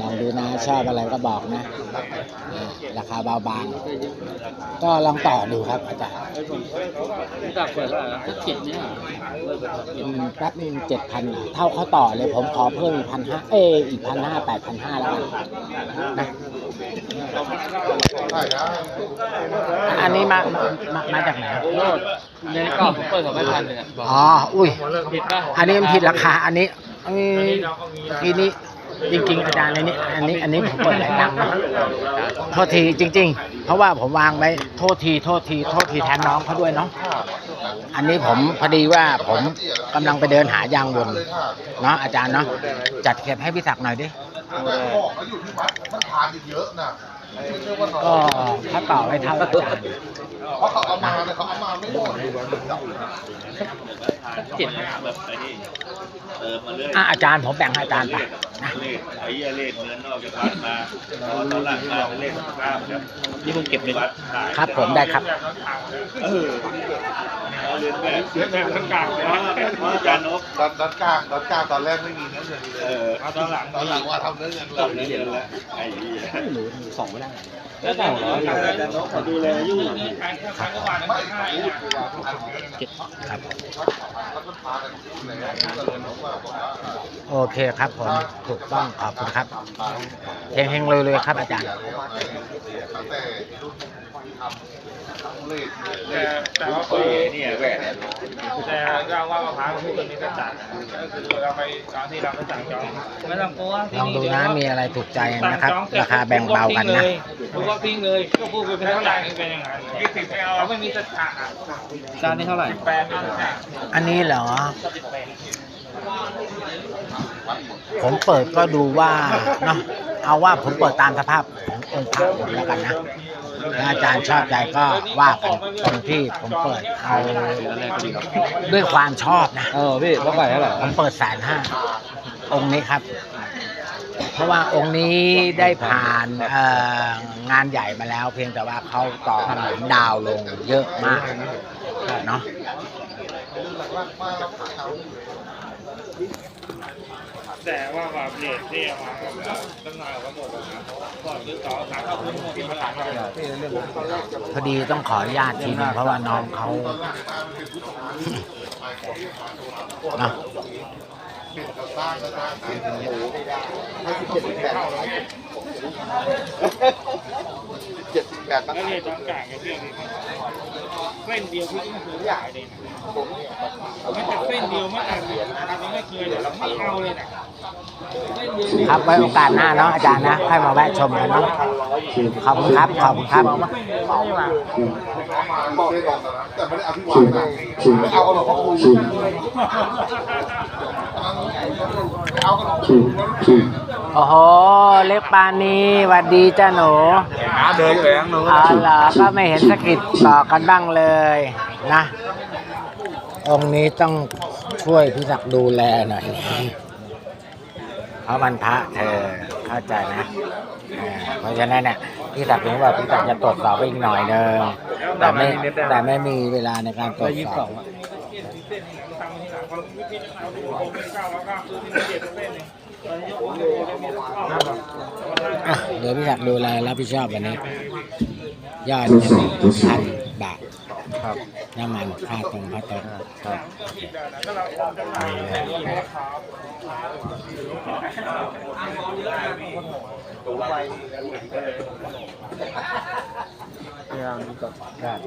ลองดูนะชอบอะไรก็บอกนะอ่าราคาเบาบาง ก็ลองต่อดูครับอาจารย์พี่ตักเปิดแล้วถ้าเจ็ดเนี่ยอืมแป๊บนึงเจ็ดพันเท่าเขาต่อเลยผมขอเพิ่มอีกพันห้าเอยอีกพันห้าแปดพันห้าแล้วกันนะ อันนี้มามามาจากไหนโลดในกล่องผมเปิดสองพันเลยอะบอกอ๋อ อุ้ย ผิดป่ะอันนี้มันผิดราคา อันนี้อันนี้นี้จริงๆอาจารย์อันนี้ อันนี้ อันนี้ผมเปิดหลายตังค์นะโทษทีจริง ๆ เพราะว่าผมวางไว้โทษทีโทษทีโทษทีแทนน้องเขาด้วยเนาะ อันนี้ผมพอดีว่าผมกำลังไปเดินหายางวนเนาะอาจารย์เนาะจัดเก็บให้พี่ศักดิ์หน่อยดิ บอกเขาอยู่ที่วัดมันทานอีกเยอะนะไม่ใช่ว่าน้อยก็ถ้าต่อไว้เท่าอาจารย์เพราะเขาเอามาเนี่ยเขาเอามาไม่หมดถ้าเจ็ดแบบไอ้นี่เติมมาเรื่อยอะอาจารย์ผมแบ่งให้อาจารย์ไปนะเลขไอ้เหี้ยเลขเงินนอกจากวัดมาตอนตอนหลังมาเป็นเลขสุขภาพครับนี่ผมเก็บเลยวัดขายครับผมได้ครับเออ เรียนแบบเรียนแบบทั้งกลางเลยเพราะอาจารย์นกตอนตอนกลางตอนกลางตอนแรกไม่มีเนื้อเงินเลยตอนหลังตอนหลังว่าทำเนื้อเงินเรานนี้อเห็นแล้วไอ้เหี้สองไม่ได้แล้วแต่เหรออาจารย์นกดูแลยู่ไม่พูดว่าเจ็ดครับแล้วก็พากันพูดเก็บอกว่าบโอเคครับผมถูกต้องขอบคุณครับเฮงๆเลยๆครับอาจารย์ แต่รุ่นทำเลขเลขแต่ว่าโอ้ยเนี่ยแหวนเนี่ยแต่ก็ว่ามะพร้าวพูดกันนี้ก็จัดก็คือเราไปตอนที่เราไปสั่งจองไม่ต้องกลัวลองดูนะมีอะไรถูกใจนะครับ ราคาแบ่งเบากันนะรู้ว่าทิ้งเลยก็พูดไปเป็นเท่าไหร่เป็นอย่างนั้นเขาไม่มีสถาจานนี้เท่าไหร่แปดพันค่ะอันนี้เหรอผมเปิดก็ดูว่าเนาะเอาว่าผมเปิดตามสภาพขององค์พระผมแล้วกันนะ ถ้าอาจารย์ชอบใจก็ว่ากันตรงที่ผมเปิดเอาด้วยความชอบนะเออพี่ต้องไปเท่าไหร่ผมเปิดแสนห้าองค์นี้ครับ เพราะว่าองค์นี้ได้ผ่านเอ่องานใหญ่มาแล้ว เพียงแต่ว่าเขาต่อหนุนดาวลงเยอะมากเนาะ แต่ว่าแบบเลทที่เอามาจำหน่ายก็หมดแล้วนะก่อนคือต่อขายเข้าพื้นที่มาขายเราพอดีต้องขออนุญาตทีนึงเพราะว่าน้องเขาเนาะ สร้างก็สร้างโอ้โหห้าสิบเจ็ดสิบแปดเจ็ดสิบแปดบ้างแล้วเลทจำกัดกับเรื่องนี้เส้นเดียวที่ไม่เคยขายเลยนะไม่แต่เส้นเดียวไม่แต่เหรียญนะครับไม่เคยเดี๋ยวเราไม่เอาเลยนะเส้นเดียวครับไว้โอกาสหน้าเนาะอาจารย์นะค่อยมาแวะชมกันเนาะขอบคุณครับขอบคุณครับบอกได้ลองนะแต่ไม่ได้อภิวานนะไม่เอาหรอกเพราะคุณไม่เอากันหรอก โอ้โห เล็กปานนี้หวัดดีจ้าหนูเดินแหวงหนูอ๋อเหรอก็ไม่เห็นสะกิดต่อกันบ้างเลยนะ องค์นี้ต้องช่วยพี่ศักดิ์ดูแลหน่อยเพราะมันพระเธอเข้าใจนะเออเพราะฉะนั้นเนี่ยพี่ศักดิ์ถึงว่าพี่ศักดิ์จะตรวจสอบไปอีกหน่อยนึงแต่ไม่แต่ไม่มีเวลาในการตรวจสอบ อะเดี๋ยวพี่ศักดิ์ดูแลรับผิดชอบวันนี้ ยอดจะมีพันบาทครับน้ำมันค่าตรงค่าต้นครับ